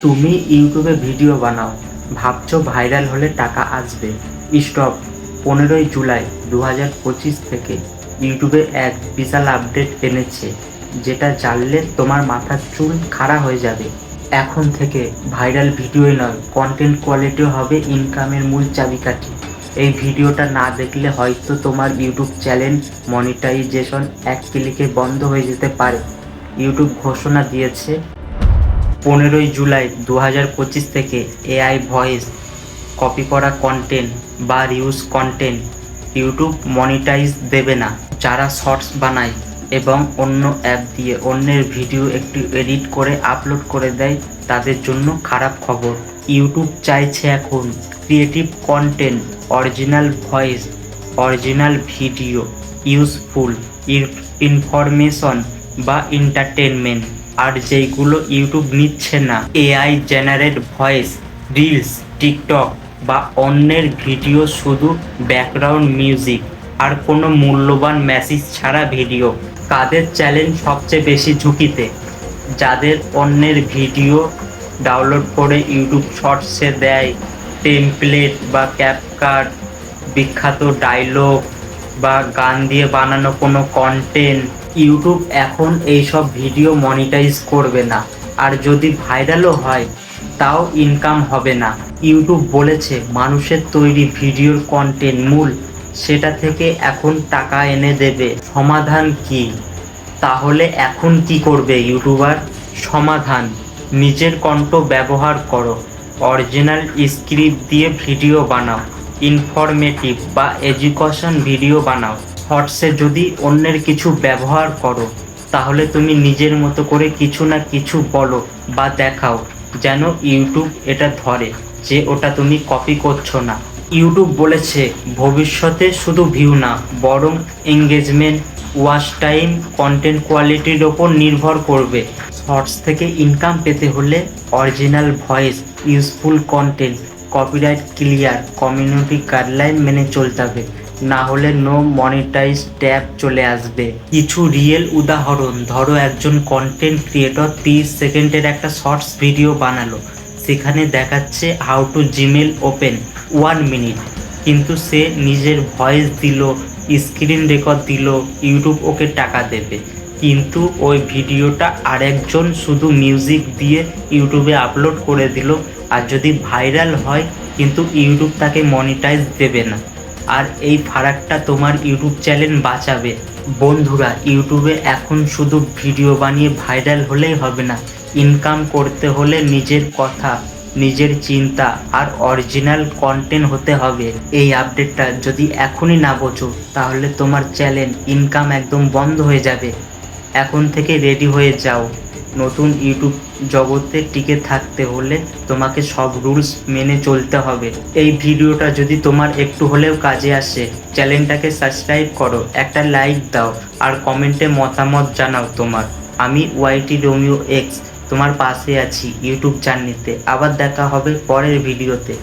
তুমি ইউটিউবে ভিডিও বানাও। ভাবছ ভাইরাল হলে টাকা আসবে। স্টপ। পনেরোই জুলাই দু পঁচিশ থেকে ইউটিউবে এক বিশাল আপডেট এনেছে, যেটা জানলে তোমার মাথার চুল খাড়া হয়ে যাবে। এখন থেকে ভাইরাল ভিডিওই নয় কন্টেন্ট কোয়ালিটিও হবে ইনকামের মূল চাবিকাঠি। এই ভিডিওটা না দেখলে হয়তো তোমার ইউটিউব চ্যানেল মনিটাইজেশন এক ক্লিকে বন্ধ হয়ে যেতে পারে। ইউটিউব ঘোষণা দিয়েছে পনেরোই জুলাই দু হাজার পঁচিশ থেকে এআই ভয়েস কপি করা কন্টেন্ট বা রিউজ কন্টেন্ট ইউটিউব মনিটাইজ দেবে না। যারা শর্টস বানায় এবং অন্য অ্যাপ দিয়ে অন্যের ভিডিও একটু এডিট করে আপলোড করে দেয়, তাদের জন্য খারাপ খবর। ইউটিউব চাইছে এখন creative content original voice original video useful information বা এন্টারটেনমেন্ট আর যেইগুলো ইউটিউব নিচ্ছে না, AI generate voice reels TikTok বা অন্যের ভিডিও শুধু ব্যাকগ্রাউন্ড মিউজিক আর কোনো মূল্যবান মেসেজ ছাড়া ভিডিও কাদের চ্যালেঞ্জ সবচেয়ে বেশি ঝুঁকিতে? যাদের অন্যের ভিডিও ডাউনলোড করে ইউটিউব শর্টসে দেয় টেমপ্লেট বা ক্যাপকাট বিখ্যাত ডায়লগ বা গান দিয়ে বানানো কোনো কন্টেন্ট ইউটিউব এখন এইসব ভিডিও মনিটাইজ করবে না। আর যদি ভাইরালও হয়, তাও ইনকাম হবে না। ইউটিউব বলেছে, মানুষের তৈরি ভিডিওর কন্টেন্ট মূল, সেটা থেকে এখন টাকা এনে দেবে। সমাধান কি? তাহলে এখন কি করবে ইউটিউবার সমাধান, নিজের কণ্ঠ ব্যবহার করো। অরিজিনাল স্ক্রিপ্ট দিয়ে ভিডিও বানাও। ইনফরমেটিভ বা এডুকেশন ভিডিও বানাও। শর্টসে যদি অন্যের কিছু ব্যবহার করো, তাহলে তুমি নিজের মতো করে কিছু না কিছু বলো বা দেখাও, যেন ইউটিউব এটা ধরে যে ওটা তুমি কপি করছ না। ইউটিউব বলেছে, ভবিষ্যতে শুধু ভিউ না, বরং এঙ্গেজমেন্ট ওয়াচ টাইম কন্টেন্ট কোয়ালিটির ওপর নির্ভর করবে। শর্টস থেকে ইনকাম পেতে হলে original voice useful content copyright clear community guideline মেনে চলতে হবে। না হলে নো মনিটাইজ ট্যাব চলে আসবে। কিছু রিয়েল উদাহরণ, ধরো একজন কন্টেন্ট ক্রিয়েটর তিরিশ সেকেন্ডের একটা শর্টস ভিডিও বানালো। সেখানে দেখাচ্ছে how to Gmail open one minute কিন্তু সে নিজের ভয়েস দিল স্ক্রিন রেকর্ড দিল ইউটিউব ওকে টাকা দেবে। কিন্তু ওই ভিডিওটা আরেকজন শুধু মিউজিক দিয়ে ইউটিউবে আপলোড করে দিল। আর যদি ভাইরাল হয়, কিন্তু ইউটিউব তাকে মনিটাইজ দেবে না। আর এই ফারাকটা তোমার ইউটিউব চ্যানেল বাঁচাবে। বন্ধুরা, ইউটিউবে এখন শুধু ভিডিও বানিয়ে ভাইরাল হলেই হবে না ইনকাম করতে হলে নিজের কথা, নিজের চিন্তা আর অরিজিনাল কন্টেন্ট হতে হবে। এই আপডেটটা যদি এখনই না বোঝো, তাহলে তোমার চ্যানেল ইনকাম একদম বন্ধ হয়ে যাবে। এখন থেকে রেডি হয়ে যাও। নতুন ইউটিউব জগতে টিকে থাকতে হলে তোমাকে সব রুলস মেনে চলতে হবে। এই ভিডিওটা যদি তোমার একটু হলেও কাজে আসে, চ্যানেলটাকে সাবস্ক্রাইব করো, একটা লাইক দাও, আর কমেন্টে মতামত জানাও তোমার। আমি ওয়াইটি রোমিও এক্স, তোমার পাশে আছি ইউটিউব জার্নিতে। আবার দেখা হবে পরের ভিডিওতে।